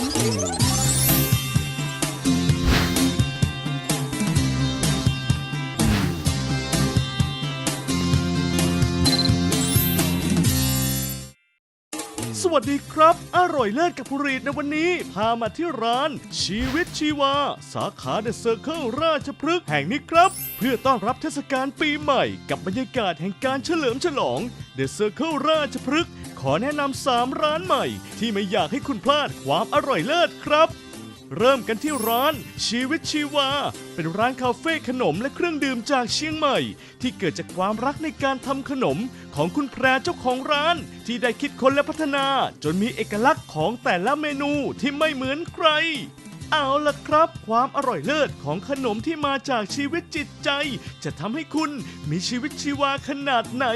สวัสดีครับ อร่อยเลิศกับผู้รีดในวันนี้ พามาที่ร้าน ชีวิตชีวา สาขาเดอะเซอร์เคิลราชพฤกษ์แห่งนี้ครับ เพื่อต้อนรับเทศกาลปีใหม่ กับบรรยากาศแห่งการเฉลิมฉลองเดอะเซอร์เคิลราชพฤกษ์ ขอแนะนำ3ร้านใหม่ ที่ไม่อยากให้คุณพลาดความอร่อยเลิศครับ เริ่มกันที่ร้านชีวิตชีวา เป็นร้านคาเฟ่ขนมและเครื่องดื่มจากเชียงใหม่ ที่เกิดจากความรักในการทำขนมของคุณแพรเจ้าของร้าน ที่ได้คิดค้นและพัฒนา จนมีเอกลักษณ์ของแต่ละเมนูที่ไม่เหมือนใคร เอาล่ะครับ ความอร่อยเลิศของขนมที่มาจากชีวิตจิตใจ จะทำให้คุณมีชีวิตชีวาขนาดไหน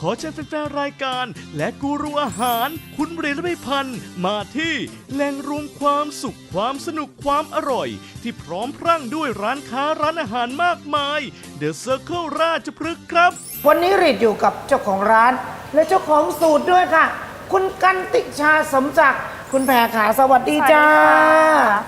ขอเชิญแฟนๆรายการ และกูรูอาหาร คุณเรนและพันธ์มาที่แหล่งรวมความสุขความสนุกความอร่อย ที่พร้อมพรั่งด้วยร้านค้าร้านอาหารมากมาย The Circle ราชพฤกษ์ครับ วันนี้รีดอยู่กับเจ้าของร้าน และเจ้าของสูตรด้วยค่ะ คุณกันติชาสมศักดิ์ คุณแพรขาสวัสดีจ้า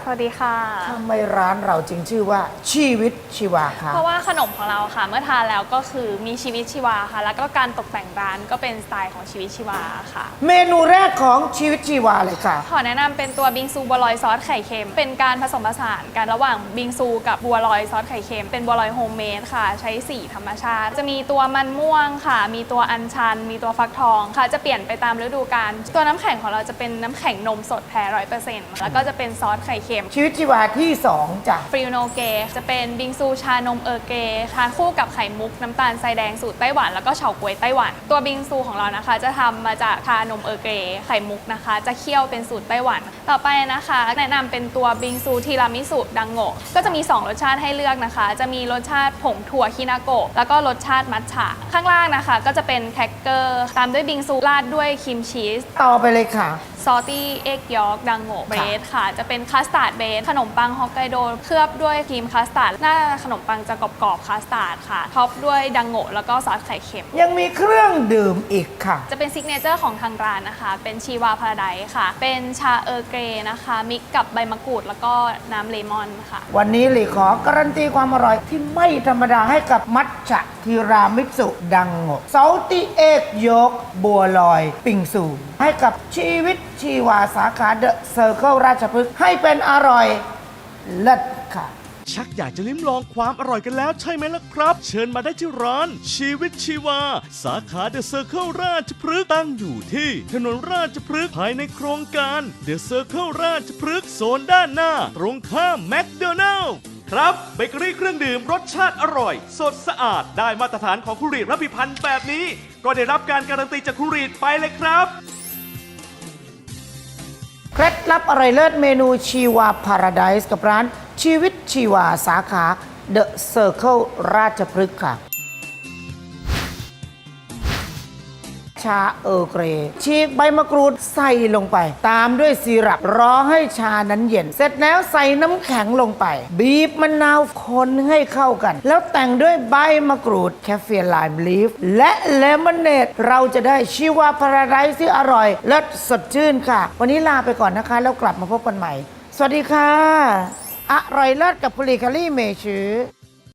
สวัสดีค่ะ ทำไมร้านเราจึงชื่อว่าชีวิตชีวาคะเพราะว่าขนมของเราค่ะ เมื่อทานแล้วก็คือมีชีวิตชีวาค่ะ แล้วก็การตกแต่งร้านก็เป็นสไตล์ของชีวิตชีวาค่ะ เมนูแรกของชีวิตชีวาเลยค่ะ ขอแนะนำเป็นตัวบิงซูบัวลอยซอสไข่เค็ม เป็นการผสมผสานกันระหว่างบิงซูกับบัวลอยซอสไข่เค็ม เป็นบัวลอยโฮมเมดค่ะ ใช้สีธรรมชาติ จะมีตัวมันม่วงค่ะ มีตัวอัญชัน มีตัวฟักทองค่ะ จะเปลี่ยนไปตามฤดูกาล ตัวน้ำแข็งของเราจะเป็นน้ำแข็งนมสดแท้ร้อยเปอร์เซ็นต์แล้วก็จะเป็นซอสไข่เค็มชีวิตชีวาที่สองจ้ะฟริโนเกจะเป็นบิงซูชานมเออร์เกทานคู่กับไข่มุกน้ำตาลทรายแดงสูตรไต้หวันแล้วก็เฉาก๊วยไต้หวัน ตัวบิงซูของเรานะคะ จะทำมาจากชานมเออร์เกไข่มุกนะคะ จะเคี่ยวเป็นสูตรไต้หวัน ต่อไปนะคะ แนะนำเป็นตัวบิงซูทีรามิสุดังโงะก็จะมี 2 รสชาติให้เลือกนะคะ จะมีรสชาติผงถั่วคินาโกะแล้วก็รสชาติมัทฉะข้างล่างนะคะ ก็จะเป็นแครกเกอร์ตามด้วยบิงซูราดด้วยครีมชีสต่อไปเลยค่ะซอตี้เอ็กยอร์กดังโงเบรดค่ะ จะเป็นคัสตาร์ดเบสขนมปังฮอกไกโดเคลือบด้วยครีมคัสตาร์ดหน้าขนมปังจะกรอบๆคัสตาร์ดค่ะท็อปด้วยดังโงแล้วก็ซอสไข่เค็ม ยังมีเครื่องดื่มอีกค่ะ จะเป็นซิกเนเจอร์ของทางร้านนะคะ เป็นชีวาพาราไดซ์ค่ะ เป็นชาเออร์เกรนะคะ มิกกับใบมะกรูดแล้วก็น้ำเลมอนค่ะ วันนี้หลีขอการันตีความอร่อยที่ไม่ธรรมดาให้กับมัทฉะทีรามิสุดังโงเซาติเอกยกบัวลอยปิงซู ให้กับชีวิตชีวาสาขาเดอะเซอร์เคิลราชพฤกษ์ให้เป็นอร่อยเลิศค่ะ ชักอยากจะลิ้มลองความอร่อยกันแล้วใช่ไหมล่ะครับ เชิญมาได้ที่ร้าน ชีวิตชีวา สาขาเดอะเซอร์เคิลราชพฤกษ์ตั้งอยู่ที่ ถนนราชพฤกษ์ภายในโครงการเดอะเซอร์เคิลราชพฤกษ์โซนด้านหน้า ตรงข้ามแมคโดนัลล์ครับเบเกอรี่เครื่องดื่มรสชาติอร่อย สดสะอาดได้มาตรฐานของคุรีดรับพิพันธ์แบบนี้ ก็ได้รับการการันตีจากคุรีดไปเลยครับ ล็ดลับอร่อยเลิศเมนูชีวาพาราไดส์กับร้านชีวิตชีวาสาขาเดอะเซอร์เคิลราชพฤกษ์ค่ะ ชาเออร์เกรฉีกใบมะกรูดใส่ลงไป ตามด้วยซีรัปรอให้ชานั้นเย็น เสร็จแล้วใส่น้ำแข็งลงไป บีบมะนาวคนให้เข้ากัน แล้วแต่งด้วยใบมะกรูดแคฟเฟียร์ไลม์ลีฟและเลมอนเนดเราจะได้ชีวาพาราไดซ์ที่อร่อยและสดชื่นค่ะ วันนี้ลาไปก่อนนะคะ แล้วกลับมาพบกันใหม่ สวัสดีค่ะ อร่อยเลิศกับผลิตคารี่เมชือ